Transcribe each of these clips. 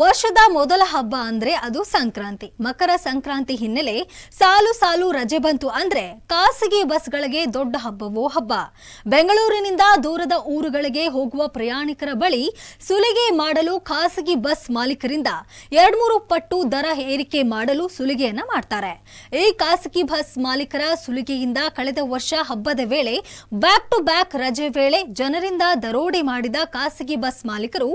ವರ್ಷದ ಮೊದಲ ಹಬ್ಬ ಅಂದ್ರೆ ಅದು ಸಂಕ್ರಾಂತಿ. ಮಕರ ಸಂಕ್ರಾಂತಿ ಹಿನ್ನೆಲೆ ಸಾಲು ಸಾಲು ರಜೆ ಬಂತು ಅಂದ್ರೆ ಖಾಸಗಿ ಬಸ್ಗಳಿಗೆ ದೊಡ್ಡ ಹಬ್ಬವೋ ಹಬ್ಬ. ಬೆಂಗಳೂರಿನಿಂದ ದೂರದ ಊರುಗಳಿಗೆ ಹೋಗುವ ಪ್ರಯಾಣಿಕರ ಬಳಿ ಸುಲಿಗೆ ಮಾಡಲು ಖಾಸಗಿ ಬಸ್ ಮಾಲೀಕರಿಂದ ಎರಡ್ಮೂರು ಪಟ್ಟು ದರ ಏರಿಕೆ ಮಾಡಲು ಸುಲಿಗೆಯನ್ನ ಮಾಡ್ತಾರೆ. ಈ ಖಾಸಗಿ ಬಸ್ ಮಾಲೀಕರ ಸುಲಿಗೆಯಿಂದ ಕಳೆದ ವರ್ಷ ಹಬ್ಬದ ವೇಳೆ ಬ್ಯಾಕ್ ಟು ಬ್ಯಾಕ್ ರಜೆ ವೇಳೆ ಜನರಿಂದ ದರೋಡೆ ಮಾಡಿದ ಖಾಸಗಿ ಬಸ್ ಮಾಲೀಕರು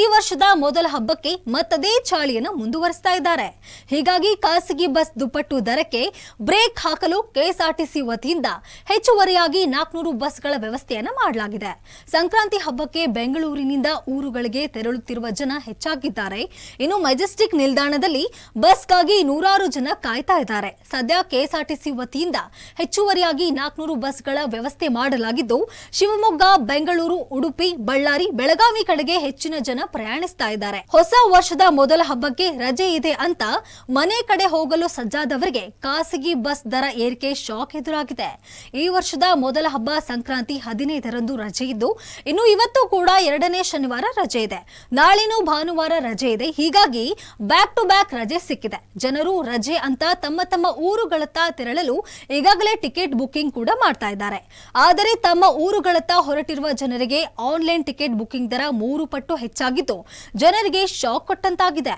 ಈ ವರ್ಷದ ಮೊದಲ ಹಬ್ಬಕ್ಕೆ ಮತ್ತದೇ ಚಾಳಿಯನ್ನು ಮುಂದುವರಿಸ್ತಾ ಇದ್ದಾರೆ. ಹೀಗಾಗಿ ಖಾಸಗಿ ಬಸ್ ದುಪ್ಪಟ್ಟು ದರಕ್ಕೆ ಬ್ರೇಕ್ ಹಾಕಲು ಕೆಎಸ್ಆರ್ಟಿಸಿ ವತಿಯಿಂದ ಹೆಚ್ಚುವರಿಯಾಗಿ ನಾಲ್ಕುನೂರು ಬಸ್ಗಳ ವ್ಯವಸ್ಥೆಯನ್ನು ಮಾಡಲಾಗಿದೆ. ಸಂಕ್ರಾಂತಿ ಹಬ್ಬಕ್ಕೆ ಬೆಂಗಳೂರಿನಿಂದ ಊರುಗಳಿಗೆ ತೆರಳುತ್ತಿರುವ ಜನ ಹೆಚ್ಚಾಗಿದ್ದಾರೆ. ಇನ್ನು ಮೆಜೆಸ್ಟಿಕ್ ನಿಲ್ದಾಣದಲ್ಲಿ ಬಸ್ಗಾಗಿ ನೂರಾರು ಜನ ಕಾಯ್ತಾ ಇದ್ದಾರೆ. ಸದ್ಯ ಕೆಎಸ್ಆರ್ಟಿಸಿ ವತಿಯಿಂದ ಹೆಚ್ಚುವರಿಯಾಗಿ ನಾಲ್ಕುನೂರು ಬಸ್ಗಳ ವ್ಯವಸ್ಥೆ ಮಾಡಲಾಗಿದ್ದು, ಶಿವಮೊಗ್ಗ, ಬೆಂಗಳೂರು, ಉಡುಪಿ, ಬಳ್ಳಾರಿ, ಬೆಳಗಾವಿ ಕಡೆಗೆ ಹೆಚ್ಚಿನ ಜನ ಪ್ರಯಾಣಿಸ್ತಾ ಇದ್ದಾರೆ. ಹೊಸ ವರ್ಷದ ಮೊದಲ ಹಬ್ಬಕ್ಕೆ ರಜೆ ಇದೆ ಅಂತ ಮನೆ ಕಡೆ ಹೋಗಲು ಸಜ್ಜಾದವರಿಗೆ ಖಾಸಗಿ ಬಸ್ ದರ ಏರಿಕೆ ಶಾಕ್ ಎದುರಾಗಿದೆ. ಈ ವರ್ಷದ ಮೊದಲ ಹಬ್ಬ ಸಂಕ್ರಾಂತಿ ಹದಿನೈದರಂದು ರಜೆ ಇದ್ದು, ಇನ್ನು ಇವತ್ತು ಕೂಡ ಎರಡನೇ ಶನಿವಾರ ರಜೆ ಇದೆ. ನಾಳಿನೂ ಭಾನುವಾರ ರಜೆ ಇದೆ. ಹೀಗಾಗಿ ಬ್ಯಾಕ್ ಟು ಬ್ಯಾಕ್ ರಜೆ ಸಿಕ್ಕಿದೆ. ಜನರು ರಜೆ ಅಂತ ತಮ್ಮ ತಮ್ಮ ಊರುಗಳತ್ತ ತೆರಳಲು ಈಗಾಗಲೇ ಟಿಕೆಟ್ ಬುಕ್ಕಿಂಗ್ ಕೂಡ ಮಾಡ್ತಾ ಇದ್ದಾರೆ. ಆದರೆ ತಮ್ಮ ಊರುಗಳತ್ತ ಹೊರಟಿರುವ ಜನರಿಗೆ ಆನ್ಲೈನ್ ಟಿಕೆಟ್ ಬುಕ್ಕಿಂಗ್ ದರ ಮೂರು ಪಟ್ಟು ಹೆಚ್ಚಾಗಿದ್ದು, ಜನರಿಗೆ ಶಾಕ್ ಕೊಟ್ಟಂತಾಗಿದೆ.